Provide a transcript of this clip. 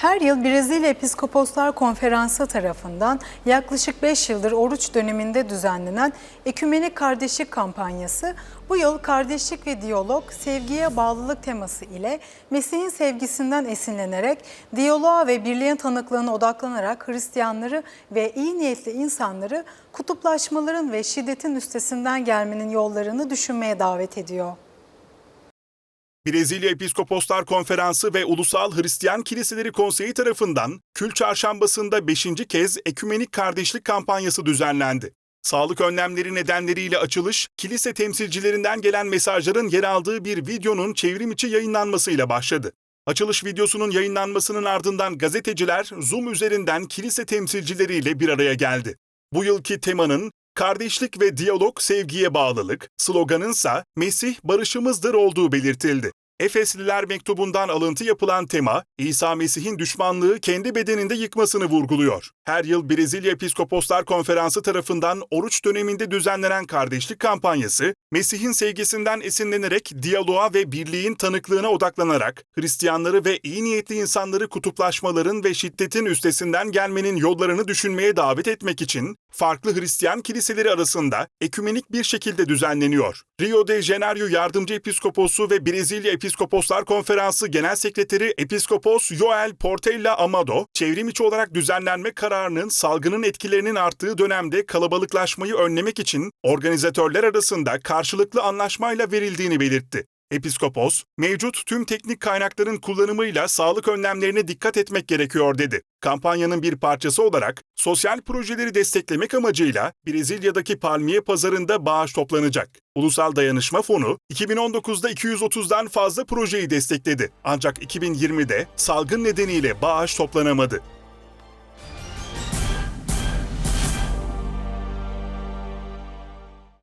Her yıl Brezilya Episkoposlar Konferansı tarafından yaklaşık 5 yıldır oruç döneminde düzenlenen Ekümenik Kardeşlik Kampanyası bu yıl kardeşlik ve diyalog, sevgiye bağlılık teması ile Mesih'in sevgisinden esinlenerek diyaloğa ve birliğin tanıklığına odaklanarak Hristiyanları ve iyi niyetli insanları kutuplaşmaların ve şiddetin üstesinden gelmenin yollarını düşünmeye davet ediyor. Brezilya Episkoposlar Konferansı ve Ulusal Hristiyan Kiliseleri Konseyi tarafından Kül Çarşambası'nda 5. kez Ekümenik Kardeşlik Kampanyası düzenlendi. Sağlık önlemleri nedenleriyle açılış, kilise temsilcilerinden gelen mesajların yer aldığı bir videonun çevrim içi yayınlanmasıyla başladı. Açılış videosunun yayınlanmasının ardından gazeteciler Zoom üzerinden kilise temsilcileriyle bir araya geldi. Bu yılki temanın Kardeşlik ve diyalog sevgiye bağlılık, sloganınsa Mesih barışımızdır olduğu belirtildi. Efesliler mektubundan alıntı yapılan tema, İsa Mesih'in düşmanlığı kendi bedeninde yıkmasını vurguluyor. Her yıl Brezilya Episkoposlar Konferansı tarafından oruç döneminde düzenlenen kardeşlik kampanyası, Mesih'in sevgisinden esinlenerek diyaloğa ve birliğin tanıklığına odaklanarak Hristiyanları ve iyi niyetli insanları kutuplaşmaların ve şiddetin üstesinden gelmenin yollarını düşünmeye davet etmek için farklı Hristiyan kiliseleri arasında ekümenik bir şekilde düzenleniyor. Rio de Janeiro Yardımcı Episkoposu ve Brezilya Episkoposlar Konferansı Genel Sekreteri Episkopos Joel Portela Amado, çevrim içi olarak düzenlenme kararının salgının etkilerinin arttığı dönemde kalabalıklaşmayı önlemek için organizatörler arasında karşılıklı anlaşmayla verildiğini belirtti. Episkopos, mevcut tüm teknik kaynakların kullanımıyla sağlık önlemlerine dikkat etmek gerekiyor dedi. Kampanyanın bir parçası olarak sosyal projeleri desteklemek amacıyla Brezilya'daki palmiye pazarında bağış toplanacak. Ulusal Dayanışma Fonu 2019'da 230'dan fazla projeyi destekledi. Ancak 2020'de salgın nedeniyle bağış toplanamadı.